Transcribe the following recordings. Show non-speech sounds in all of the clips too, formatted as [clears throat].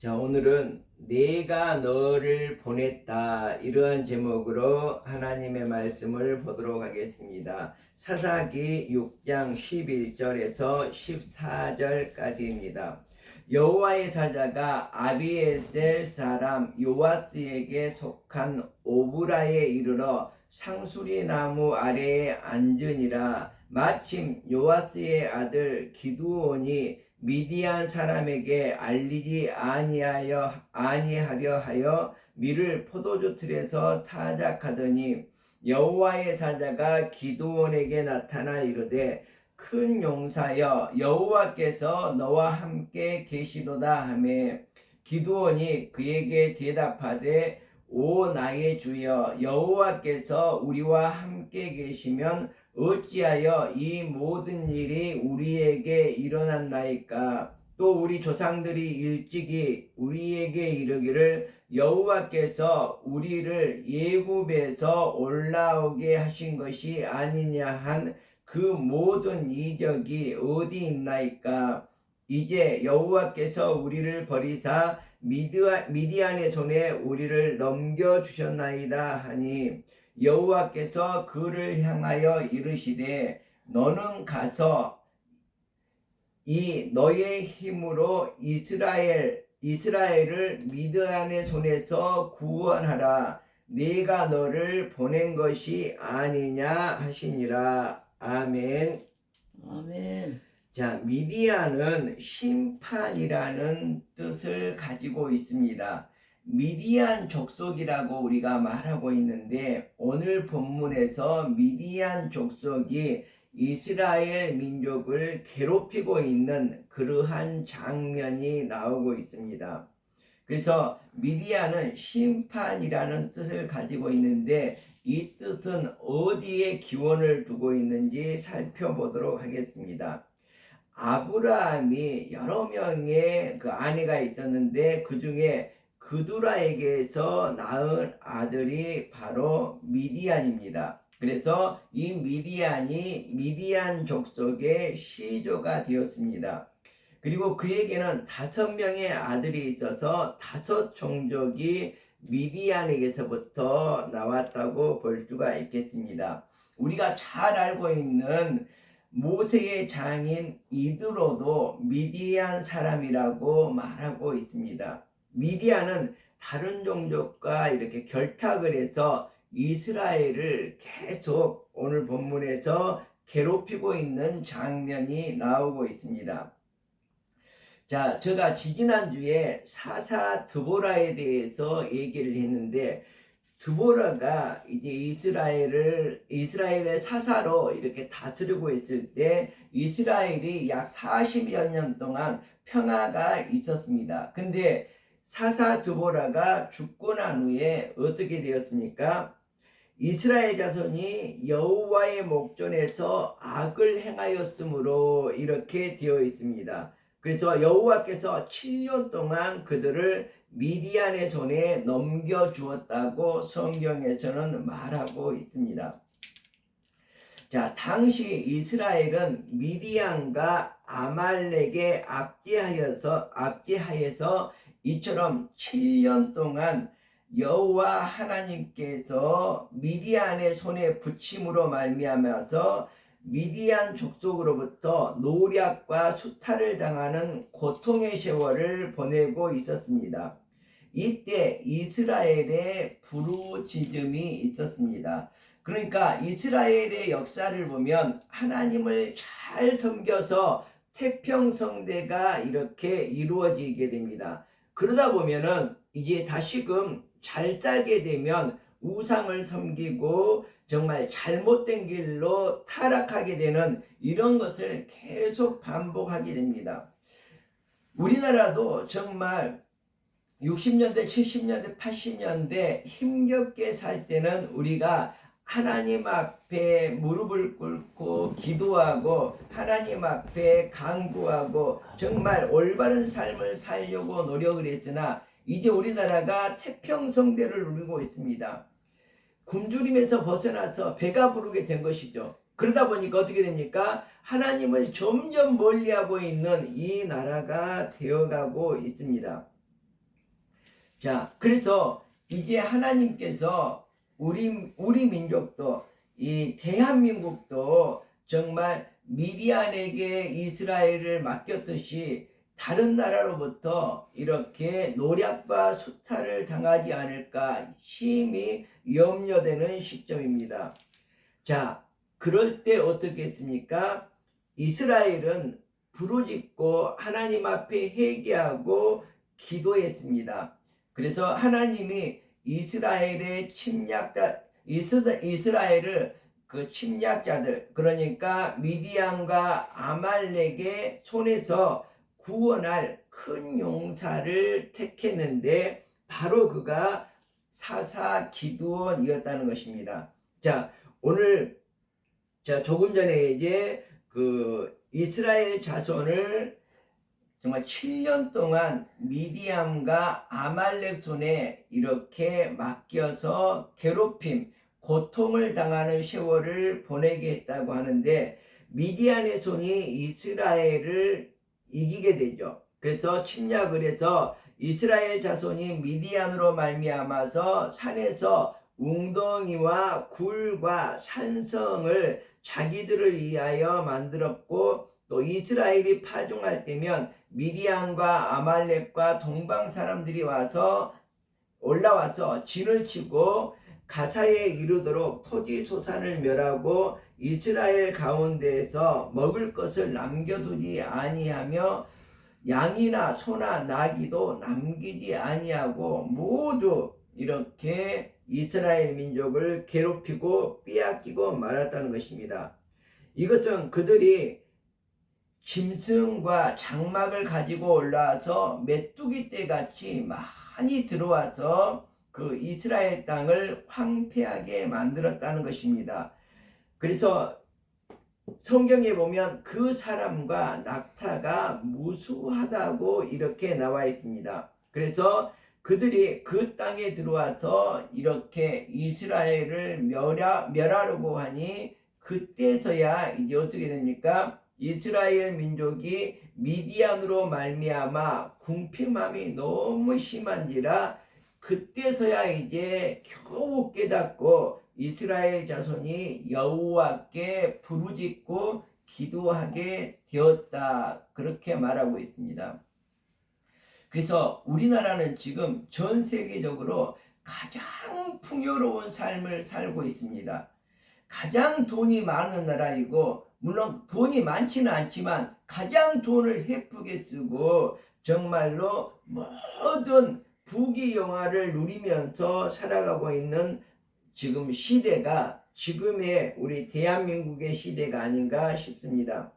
자, 오늘은 내가 너를 보냈다. 이러한 제목으로 하나님의 말씀을 보도록 하겠습니다. 사사기 6장 11절에서 14절까지입니다. 여호와의 사자가 아비에셀 사람 요아스에게 속한 오브라에 이르러 상수리 나무 아래에 앉으니라 마침 요아스의 아들 기두온이 미디안 사람에게 알리지 아니하여 아니하려 하여 밀을 포도주 틀에서 타작하더니 여호와의 사자가 기드온에게 나타나 이르되 큰 용사여 여호와께서 너와 함께 계시도다 하매 기드온이 그에게 대답하되 오 나의 주여 여호와께서 우리와 함께 계시면 어찌하여 이 모든 일이 우리에게 일어났나이까? 또 우리 조상들이 일찍이 우리에게 이르기를 여호와께서 우리를 예굽에서 올라오게 하신 것이 아니냐 한 그 모든 이적이 어디 있나이까? 이제 여호와께서 우리를 버리사 미디안의 손에 우리를 넘겨 주셨나이다 하니 여호와께서 그를 향하여 이르시되 너는 가서 이 너의 힘으로 이스라엘 이스라엘을 미드안의 손에서 구원하라 내가 너를 보낸 것이 아니냐 하시니라 아멘. 아멘. 자, 미디안은 심판이라는 뜻을 가지고 있습니다. 미디안 족속이라고 우리가 말하고 있는데 오늘 본문에서 미디안 족속이 이스라엘 민족을 괴롭히고 있는 그러한 장면이 나오고 있습니다. 그래서 미디안은 심판이라는 뜻을 가지고 있는데 이 뜻은 어디에 기원을 두고 있는지 살펴보도록 하겠습니다. 아브라함이 여러 명의 그 아내가 있었는데 그 중에 그두라에게서 낳은 아들이 바로 미디안입니다. 그래서 이 미디안이 미디안 족속의 시조가 되었습니다. 그리고 그에게는 다섯 명의 아들이 있어서 다섯 종족이 미디안에게서부터 나왔다고 볼 수가 있겠습니다. 우리가 잘 알고 있는 모세의 장인 이드로도 미디안 사람이라고 말하고 있습니다. 미디안은 다른 종족과 이렇게 결탁을 해서 이스라엘을 계속 오늘 본문에서 괴롭히고 있는 장면이 나오고 있습니다. 자, 제가 지지난주에 사사 드보라에 대해서 얘기를 했는데, 드보라가 이제 이스라엘을, 이스라엘의 사사로 이렇게 다스리고 있을 때, 이스라엘이 약 40여 년 동안 평화가 있었습니다. 근데 사사 드보라가 죽고 난 후에 어떻게 되었습니까? 이스라엘 자손이 여호와의 목전에서 악을 행하였으므로 이렇게 되어 있습니다. 그래서 여호와께서 7년 동안 그들을 미디안의 손에 넘겨 주었다고 성경에서는 말하고 있습니다. 자, 당시 이스라엘은 미디안과 아말렉에 압제하여서 압제하여서 이처럼 7년 동안 여호와 하나님께서 미디안의 손에 붙임으로 말미암아서 미디안 족속으로부터 노략과 수탈을 당하는 고통의 세월을 보내고 있었습니다. 이때 이스라엘의 부르짖음이 있었습니다. 그러니까 이스라엘의 역사를 보면 하나님을 잘 섬겨서 태평성대가 이렇게 이루어지게 됩니다. 그러다 보면은 이제 다시금 잘 살게 되면 우상을 섬기고 정말 잘못된 길로 타락하게 되는 이런 것을 계속 반복하게 됩니다. 우리나라도 정말 60년대, 70년대, 80년대 힘겹게 살 때는 우리가 하나님 앞에 무릎을 꿇고 기도하고 하나님 앞에 강구하고 정말 올바른 삶을 살려고 노력을 했으나 이제 우리나라가 태평성대를 누리고 있습니다. 굶주림에서 벗어나서 배가 부르게 된 것이죠. 그러다 보니까 어떻게 됩니까? 하나님을 점점 멀리하고 있는 이 나라가 되어가고 있습니다. 자, 그래서 이제 하나님께서 우리 우리 민족도 이 대한민국도 정말 미디안에게 이스라엘을 맡겼듯이 다른 나라로부터 이렇게 노략과 수탈을 당하지 않을까 심히 염려되는 시점입니다. 자, 그럴 때 어떻게 했습니까? 이스라엘은 부르짖고 하나님 앞에 회개하고 기도했습니다. 그래서 하나님이 이스라엘의 침략자 이스라엘을 그 침략자들 그러니까 미디안과 아말렉의 손에서 구원할 큰 용사를 택했는데 바로 그가 사사 기도원이었다는 것입니다. 자, 오늘 자 조금 전에 이제 그 이스라엘 자손을 정말 7년 동안 미디암과 아말렉 손에 이렇게 맡겨서 괴롭힘, 고통을 당하는 세월을 보내게 했다고 하는데 미디안의 손이 이스라엘을 이기게 되죠. 그래서 침략을 해서 이스라엘 자손이 미디안으로 말미암아서 산에서 웅덩이와 굴과 산성을 자기들을 위하여 만들었고 또 이스라엘이 파종할 때면 미디안과 아말렉과 동방 사람들이 와서 올라와서 진을 치고 가사에 이르도록 토지 소산을 멸하고 이스라엘 가운데에서 먹을 것을 남겨두지 아니하며 양이나 소나 나기도 남기지 아니하고 모두 이렇게 이스라엘 민족을 괴롭히고 빼앗기고 말았다는 것입니다. 이것은 그들이 짐승과 장막을 가지고 올라와서 메뚜기 떼 같이 많이 들어와서 그 이스라엘 땅을 황폐하게 만들었다는 것입니다. 그래서 성경에 보면 그 사람과 낙타가 무수하다고 이렇게 나와 있습니다. 그래서 그들이 그 땅에 들어와서 이렇게 이스라엘을 멸하, 멸하려고 하니 그때서야 이제 어떻게 됩니까? 이스라엘 민족이 미디안으로 말미암아 궁핍함이 너무 심한지라 그때서야 이제 겨우 깨닫고 이스라엘 자손이 여호와께 부르짖고 기도하게 되었다 그렇게 말하고 있습니다. 그래서 우리나라는 지금 전 세계적으로 가장 풍요로운 삶을 살고 있습니다. 가장 돈이 많은 나라이고 물론 돈이 많지는 않지만 가장 돈을 헤프게 쓰고 정말로 모든 부귀 영화를 누리면서 살아가고 있는 지금 시대가 지금의 우리 대한민국의 시대가 아닌가 싶습니다.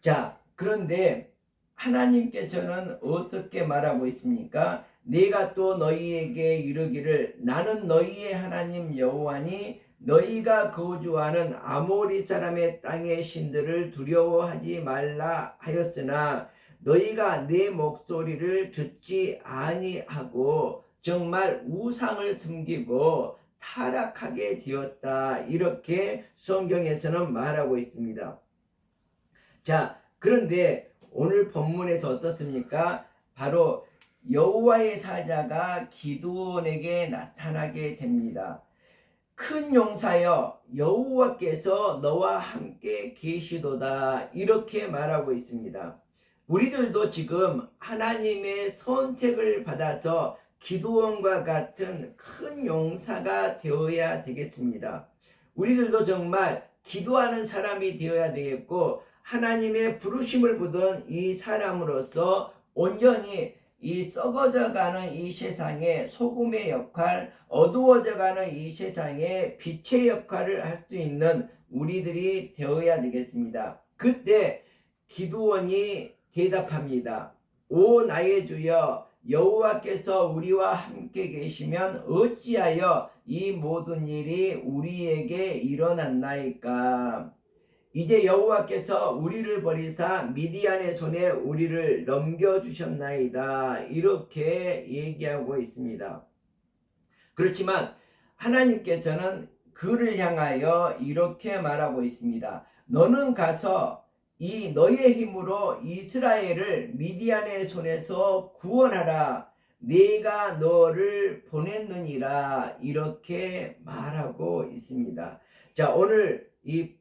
자, 그런데 하나님께서는 어떻게 말하고 있습니까? 내가 또 너희에게 이르기를 나는 너희의 하나님 여호와니 너희가 거주하는 아모리 사람의 땅의 신들을 두려워하지 말라 하였으나 너희가 내 목소리를 듣지 아니하고 정말 우상을 숨기고 타락하게 되었다. 이렇게 성경에서는 말하고 있습니다. 자, 그런데 오늘 본문에서 어떻습니까? 바로 여호와의 사자가 기도원에게 나타나게 됩니다. 큰 용사여 여호와께서 너와 함께 계시도다 이렇게 말하고 있습니다. 우리들도 지금 하나님의 선택을 받아서 기도원과 같은 큰 용사가 되어야 되겠습니다. 우리들도 정말 기도하는 사람이 되어야 되겠고 하나님의 부르심을 받은 이 사람으로서 온전히 이 썩어져 가는 이 세상에 소금의 역할, 어두워져 가는 이 세상에 빛의 역할을 할 수 있는 우리들이 되어야 되겠습니다. 그때 기도원이 대답합니다. 오 나의 주여 여호와께서 우리와 함께 계시면 어찌하여 이 모든 일이 우리에게 일어났나이까? 이제 여호와께서 우리를 버리사 미디안의 손에 우리를 넘겨주셨나이다. 이렇게 얘기하고 있습니다. 그렇지만 하나님께서는 그를 향하여 이렇게 말하고 있습니다. 너는 가서 이 너의 힘으로 이스라엘을 미디안의 손에서 구원하라. 내가 너를 보냈느니라 이렇게 말하고 있습니다. 자, 오늘 이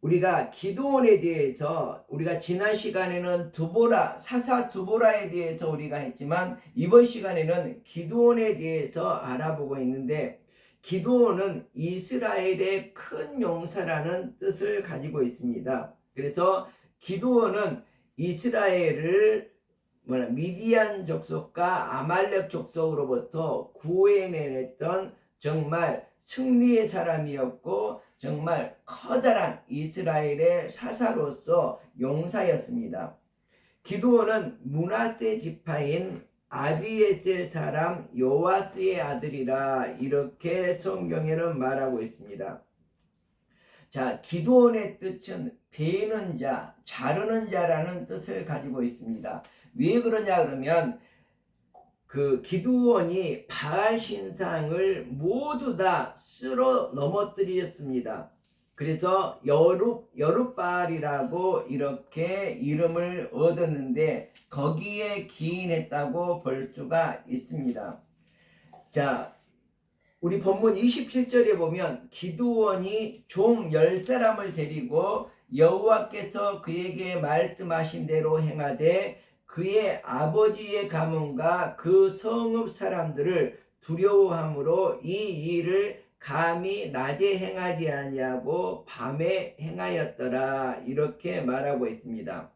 우리가 기도원에 대해서 우리가 지난 시간에는 두보라 사사 두보라에 대해서 우리가 했지만 이번 시간에는 기도원에 대해서 알아보고 있는데 기도원은 이스라엘의 큰 용사라는 뜻을 가지고 있습니다. 그래서 기도원은 이스라엘을 뭐냐 미디안 족속과 아말렉 족속으로부터 구해내냈던 정말 승리의 사람이었고 정말 커다란 이스라엘의 사사로서 용사였습니다. 기도원은 문하세 지파인 아비에셀 사람 요아스의 아들이라 이렇게 성경에는 말하고 있습니다. 자, 기도원의 뜻은 베는 자, 자르는 자라는 뜻을 가지고 있습니다. 왜 그러냐 그러면 그 기도원이 바알 신상을 모두 다 쓸어 넘어뜨렸습니다. 그래서 여룹 여룹바알이라고 이렇게 이름을 얻었는데 거기에 기인했다고 볼 수가 있습니다. 자, 우리 본문 27절에 보면 기도원이 종 10사람을 데리고 여호와께서 그에게 말씀하신 대로 행하되 그의 아버지의 가문과 그 성읍 사람들을 두려워함으로 이 일을 감히 낮에 행하지 아니하고 밤에 행하였더라 이렇게 말하고 있습니다.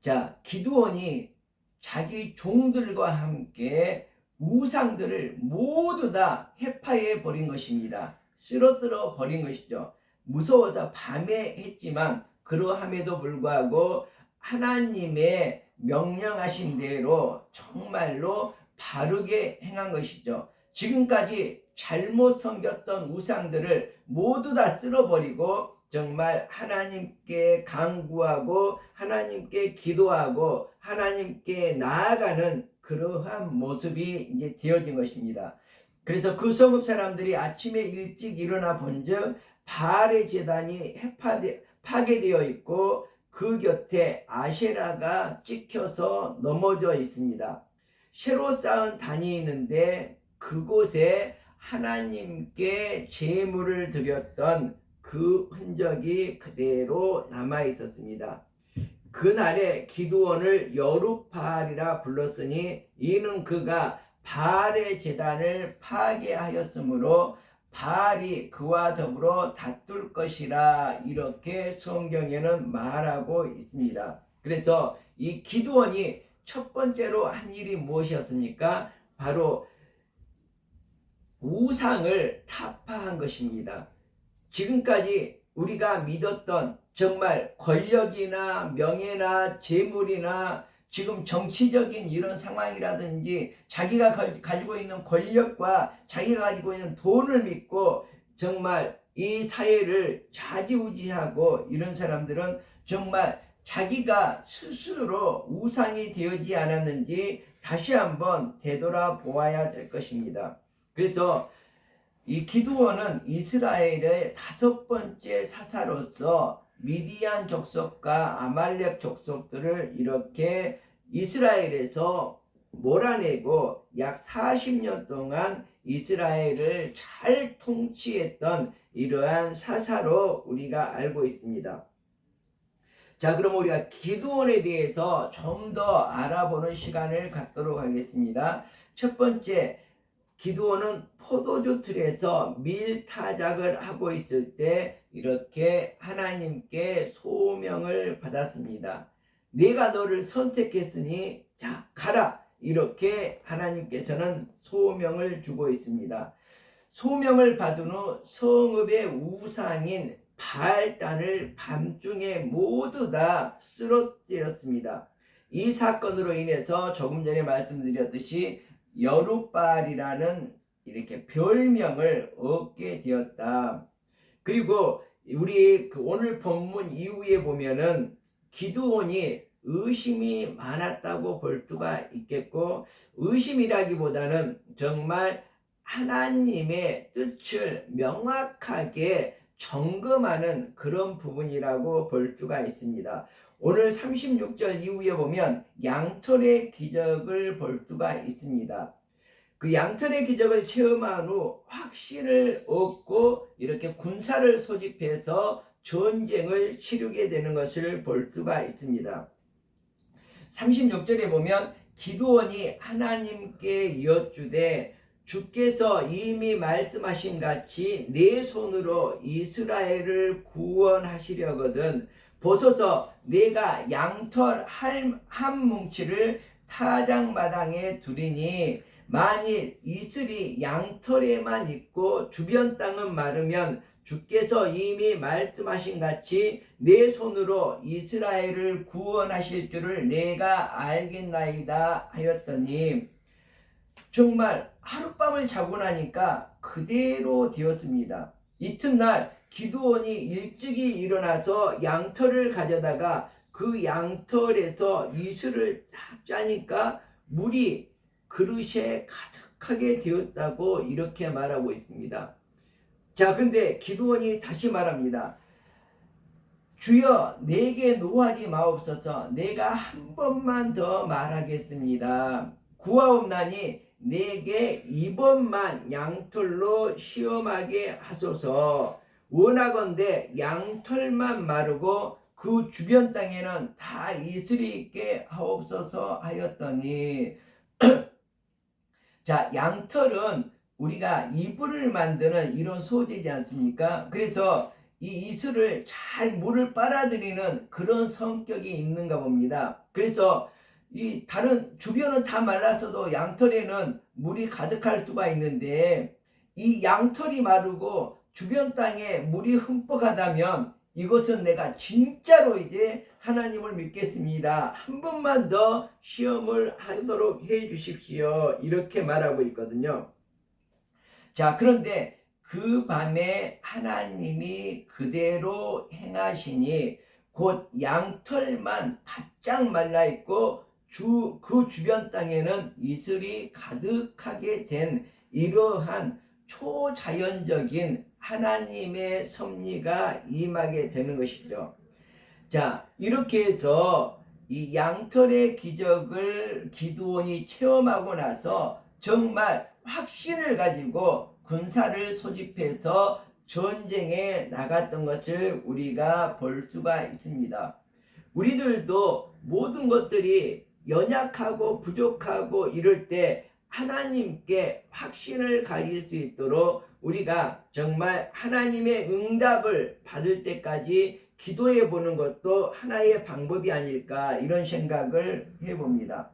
자, 기드온이 자기 종들과 함께 우상들을 모두 다 해파해 버린 것입니다. 쓰러뜨려 버린 것이죠. 무서워서 밤에 했지만 그러함에도 불구하고 하나님의 명령하신 대로 정말로 바르게 행한 것이죠. 지금까지 잘못 섬겼던 우상들을 모두 다 쓸어버리고 정말 하나님께 강구하고 하나님께 기도하고 하나님께 나아가는 그러한 모습이 이제 되어진 것입니다. 그래서 그 성읍 사람들이 아침에 일찍 일어나 본즉 바알의 재단이 파괴되어 있고 그 곁에 아쉐라가 찍혀서 넘어져 있습니다. 새로 쌓은 단이 있는데 그곳에 하나님께 제물을 드렸던 그 흔적이 그대로 남아 있었습니다. 그날에 기도원을 여루파알이라 불렀으니 이는 그가 바알의 재단을 파괴하였으므로 바알이 그와 더불어 다툴 것이라 이렇게 성경에는 말하고 있습니다. 그래서 이 기도원이 첫 번째로 한 일이 무엇이었습니까? 바로 우상을 타파한 것입니다. 지금까지 우리가 믿었던 정말 권력이나 명예나 재물이나 지금 정치적인 이런 상황이라든지 자기가 가지고 있는 권력과 자기가 가지고 있는 돈을 믿고 정말 이 사회를 좌지우지하고 이런 사람들은 정말 자기가 스스로 우상이 되어지 않았는지 다시 한번 되돌아 보아야 될 것입니다. 그래서 이 기드원은 이스라엘의 다섯 번째 사사로서 미디안 족속과 아말렉 족속들을 이렇게 이스라엘에서 몰아내고 약 40년 동안 이스라엘을 잘 통치했던 이러한 사사로 우리가 알고 있습니다. 자, 그럼 우리가 기도원에 대해서 좀 더 알아보는 시간을 갖도록 하겠습니다. 첫 번째, 기도원은 포도주 틀에서 밀타작을 하고 있을 때 이렇게 하나님께 소명을 받았습니다. 내가 너를 선택했으니 자 가라 이렇게 하나님께서는 소명을 주고 있습니다. 소명을 받은 후 성읍의 우상인 바알단을 밤중에 모두 다 쓰러뜨렸습니다. 이 사건으로 인해서 조금 전에 말씀드렸듯이 여룻바알이라는 이렇게 별명을 얻게 되었다. 그리고 우리 그 오늘 본문 이후에 보면은 기드온이 의심이 많았다고 볼 수가 있겠고 의심이라기보다는 정말 하나님의 뜻을 명확하게 점검하는 그런 부분이라고 볼 수가 있습니다. 오늘 36절 이후에 보면 양털의 기적을 볼 수가 있습니다. 그 양털의 기적을 체험한 후 확신을 얻고 이렇게 군사를 소집해서 전쟁을 치르게 되는 것을 볼 수가 있습니다. 36절에 보면 기도원이 하나님께 여쭈되 주께서 이미 말씀하신 같이 내 손으로 이스라엘을 구원하시려거든 보소서 내가 양털 한, 한 뭉치를 타작마당에 두리니 만일 이슬이 양털에만 있고 주변 땅은 마르면 주께서 이미 말씀하신 같이 내 손으로 이스라엘을 구원하실 줄을 내가 알겠나이다 하였더니 정말 하룻밤을 자고 나니까 그대로 되었습니다. 이튿날 기도원이 일찍이 일어나서 양털을 가져다가 그 양털에서 이슬을 딱 짜니까 물이 그릇에 가득하게 되었다고 이렇게 말하고 있습니다. 자, 근데 기도원이 다시 말합니다. 주여, 내게 노하지 마옵소서. 내가 한 번만 더 말하겠습니다. 구하옵나니 내게 이번만 양털로 시험하게 하소서. 원하건대 양털만 마르고 그 주변 땅에는 다 이슬이 있게 하옵소서 하였더니 [clears throat] 자 양털은 우리가 이불을 만드는 이런 소재지 않습니까? 그래서 이 이슬을 잘 물을 빨아들이는 그런 성격이 있는가 봅니다. 그래서 이 다른 주변은 다 말랐어도 양털에는 물이 가득할 수가 있는데 이 양털이 마르고 주변 땅에 물이 흠뻑하다면 이것은 내가 진짜로 이제 하나님을 믿겠습니다. 한 번만 더 시험을 하도록 해 주십시오. 이렇게 말하고 있거든요. 자, 그런데 그 밤에 하나님이 그대로 행하시니 곧 양털만 바짝 말라 있고 주, 그 주변 땅에는 이슬이 가득하게 된 이러한 초자연적인 하나님의 섭리가 임하게 되는 것이죠. 자, 이렇게 해서 이 양털의 기적을 기도원이 체험하고 나서 정말 확신을 가지고 군사를 소집해서 전쟁에 나갔던 것을 우리가 볼 수가 있습니다. 우리들도 모든 것들이 연약하고 부족하고 이럴 때 하나님께 확신을 가질 수 있도록 우리가 정말 하나님의 응답을 받을 때까지 기도해 보는 것도 하나의 방법이 아닐까 이런 생각을 해봅니다.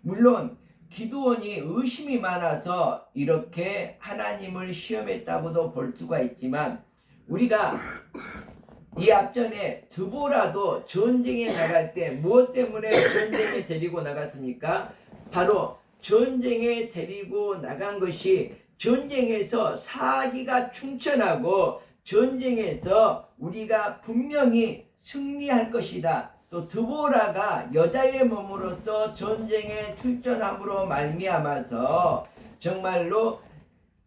물론 기도원이 의심이 많아서 이렇게 하나님을 시험했다고도 볼 수가 있지만 우리가 이 앞전에 드보라도 전쟁에 나갈 때 무엇 때문에 전쟁에 데리고 나갔습니까? 바로 전쟁에 데리고 나간 것이 전쟁에서 사기가 충천하고 전쟁에서 우리가 분명히 승리할 것이다. 또 드보라가 여자의 몸으로서 전쟁에 출전함으로 말미암아서 정말로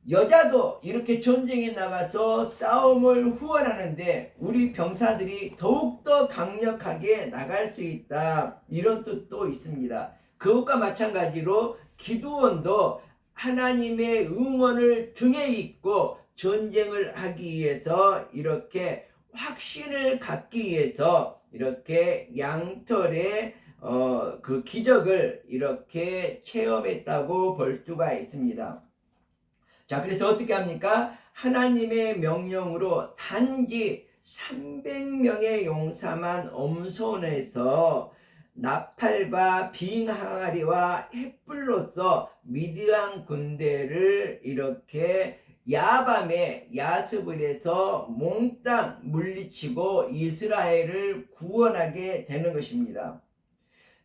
여자도 이렇게 전쟁에 나가서 싸움을 후원하는데 우리 병사들이 더욱더 강력하게 나갈 수 있다. 이런 뜻도 있습니다. 그것과 마찬가지로 기도원도 하나님의 응원을 등에 입고 전쟁을 하기 위해서 이렇게 확신을 갖기 위해서 이렇게 양털의 어, 그 기적을 이렇게 체험했다고 볼 수가 있습니다. 자, 그래서 어떻게 합니까? 하나님의 명령으로 단지 300명의 용사만 엄선해서 나팔과 빙항아리와 햇불로서 미디안 군대를 이렇게 야밤에 야습을 해서 몽땅 물리치고 이스라엘을 구원하게 되는 것입니다.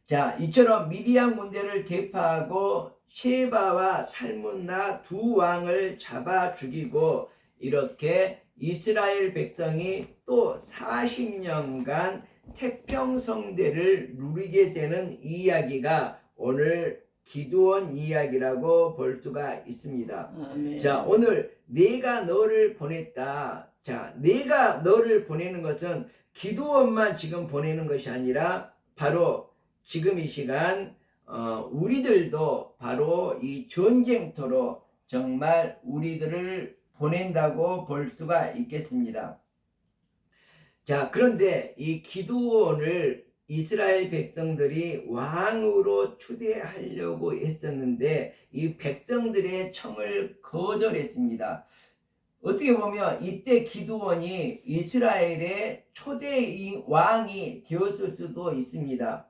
자, 이처럼 미디안 군대를 대파하고 셰바와 살문나 두 왕을 잡아 죽이고 이렇게 이스라엘 백성이 또 40년간 태평성대를 누리게 되는 이야기가 오늘 기도원 이야기라고 볼 수가 있습니다. 아멘. 자, 오늘 내가 너를 보냈다. 자, 내가 너를 보내는 것은 기도원만 지금 보내는 것이 아니라 바로 지금 이 시간 어, 우리들도 바로 이 전쟁터로 정말 우리들을 보낸다고 볼 수가 있겠습니다. 자, 그런데 이 기도원을 이스라엘 백성들이 왕으로 추대하려고 했었는데 이 백성들의 청을 거절했습니다. 어떻게 보면 이때 기도원이 이스라엘의 초대 왕이 되었을 수도 있습니다.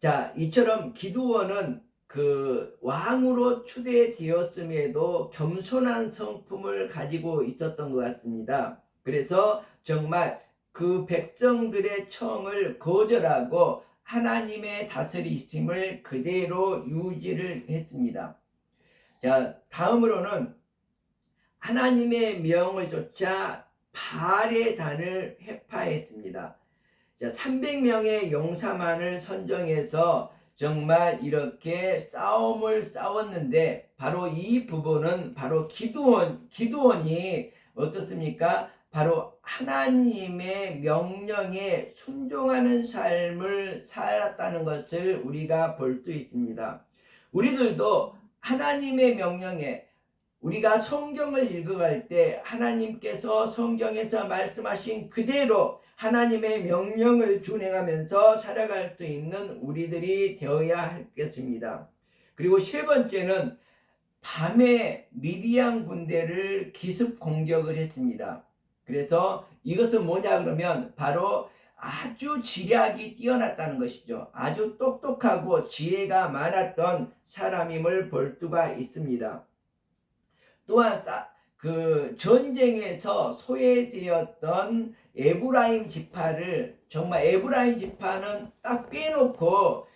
자, 이처럼 기도원은 그 왕으로 추대되었음에도 겸손한 성품을 가지고 있었던 것 같습니다. 그래서 정말 그 백성들의 청을 거절하고 하나님의 다스리심을 그대로 유지를 했습니다. 자, 다음으로는 하나님의 명을 쫓아 발의 단을 회파했습니다. 자, 300명의 용사만을 선정해서 정말 이렇게 싸움을 싸웠는데 바로 이 부분은 바로 기도원 기도원이 어떻습니까? 바로 하나님의 명령에 순종하는 삶을 살았다는 것을 우리가 볼 수 있습니다. 우리들도 하나님의 명령에 우리가 성경을 읽어갈 때 하나님께서 성경에서 말씀하신 그대로 하나님의 명령을 준행하면서 살아갈 수 있는 우리들이 되어야 하겠습니다. 그리고 세 번째는 밤에 미디안 군대를 기습 공격을 했습니다. 그래서 이것은 뭐냐 그러면 바로 아주 지략이 뛰어났다는 것이죠. 아주 똑똑하고 지혜가 많았던 사람임을 볼 수가 있습니다. 또한 그 전쟁에서 소외되었던 에브라임 지파를 정말 에브라임 지파는 딱 빼놓고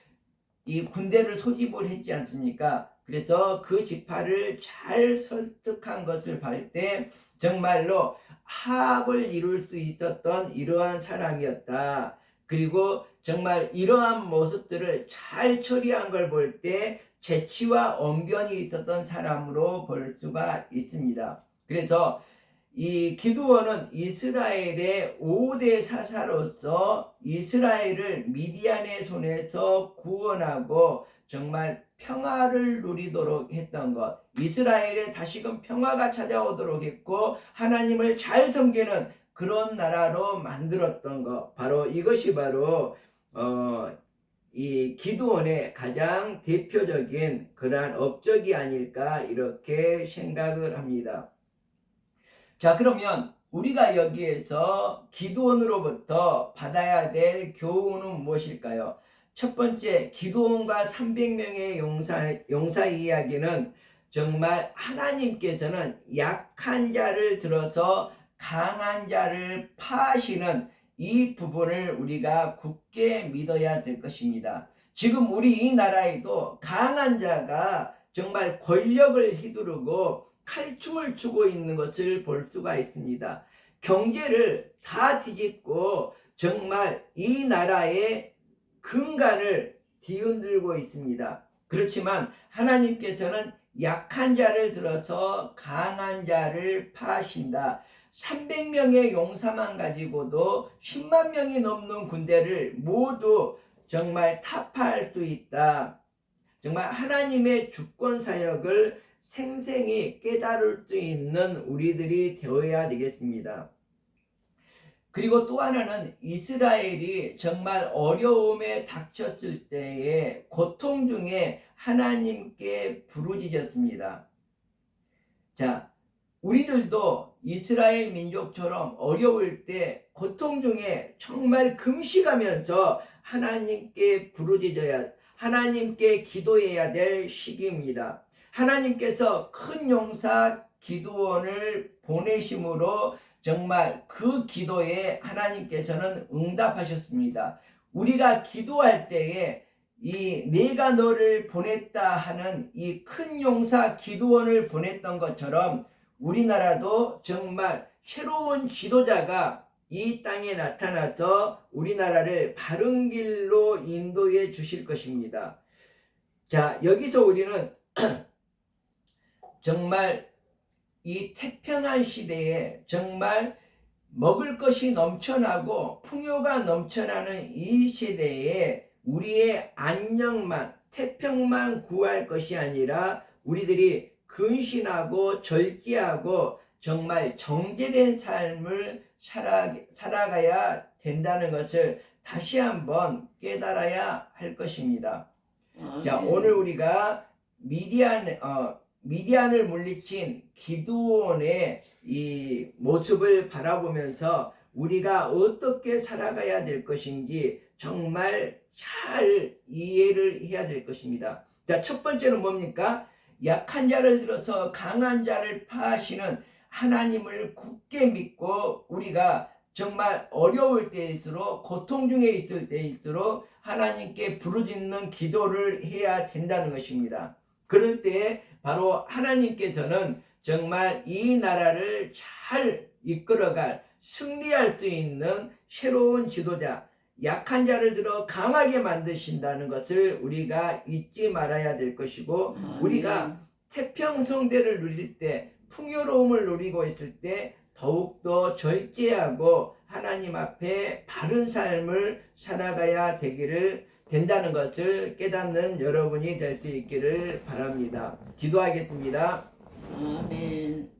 이 군대를 소집을 했지 않습니까? 그래서 그 지파를 잘 설득한 것을 볼때 정말로 합을 이룰 수 있었던 이러한 사람이었다. 그리고 정말 이러한 모습들을 잘 처리한 걸 볼 때 재치와 언변이 있었던 사람으로 볼 수가 있습니다. 그래서 이 기드원은 이스라엘의 5대 사사로서 이스라엘을 미디안의 손에서 구원하고 정말 평화를 누리도록 했던 것, 이스라엘에 다시금 평화가 찾아오도록 했고 하나님을 잘 섬기는 그런 나라로 만들었던 것, 바로 이것이 바로 어, 이 기도원의 가장 대표적인 그러한 업적이 아닐까 이렇게 생각을 합니다. 자, 그러면 우리가 여기에서 기도원으로부터 받아야 될 교훈은 무엇일까요? 첫 번째, 기도원과 300명의 용사, 용사 이야기는 정말 하나님께서는 약한 자를 들어서 강한 자를 파시는 이 부분을 우리가 굳게 믿어야 될 것입니다. 지금 우리 이 나라에도 강한 자가 정말 권력을 휘두르고 칼춤을 추고 있는 것을 볼 수가 있습니다. 경제를 다 뒤집고 정말 이 나라의 근간을 뒤흔들고 있습니다. 그렇지만 하나님께서는 약한 자를 들어서 강한 자를 파신다. 300명의 용사만 가지고도 10만 명이 넘는 군대를 모두 정말 타파할 수 있다. 정말 하나님의 주권 사역을 생생히 깨달을 수 있는 우리들이 되어야 되겠습니다. 그리고 또 하나는 이스라엘이 정말 어려움에 닥쳤을 때에 고통 중에 하나님께 부르짖었습니다. 자, 우리들도 이스라엘 민족처럼 어려울 때 고통 중에 정말 금식하면서 하나님께 부르짖어야 하나님께 기도해야 될 시기입니다. 하나님께서 큰 용사 기도원을 보내심으로 정말 그 기도에 하나님께서는 응답하셨습니다. 우리가 기도할 때에 이 내가 너를 보냈다 하는 이 큰 용사 기도원을 보냈던 것처럼 우리나라도 정말 새로운 지도자가 이 땅에 나타나서 우리나라를 바른 길로 인도해 주실 것입니다. 자, 여기서 우리는 [clears throat] 정말 이 태평한 시대에 정말 먹을 것이 넘쳐나고 풍요가 넘쳐나는 이 시대에 우리의 안녕만 태평만 구할 것이 아니라 우리들이 근신하고 절제하고 정말 정제된 삶을 살아, 살아가야 된다는 것을 다시 한번 깨달아야 할 것입니다. 자, 아멘. 오늘 우리가 미디안, 어, 미디안을 물리친 기도원의 이 모습을 바라보면서 우리가 어떻게 살아가야 될 것인지 정말 잘 이해를 해야 될 것입니다. 자, 첫 번째는 뭡니까? 약한 자를 들어서 강한 자를 파하시는 하나님을 굳게 믿고 우리가 정말 어려울 때일수록 고통 중에 있을 때일수록 하나님께 부르짖는 기도를 해야 된다는 것입니다. 그럴 때 바로 하나님께서는 정말 이 나라를 잘 이끌어갈 승리할 수 있는 새로운 지도자, 약한 자를 들어 강하게 만드신다는 것을 우리가 잊지 말아야 될 것이고. 우리가 태평성대를 누릴 때 풍요로움을 누리고 있을 때 더욱더 절제하고 하나님 앞에 바른 삶을 살아가야 되기를 된다는 것을 깨닫는 여러분이 될 수 있기를 바랍니다. 기도하겠습니다. 아멘.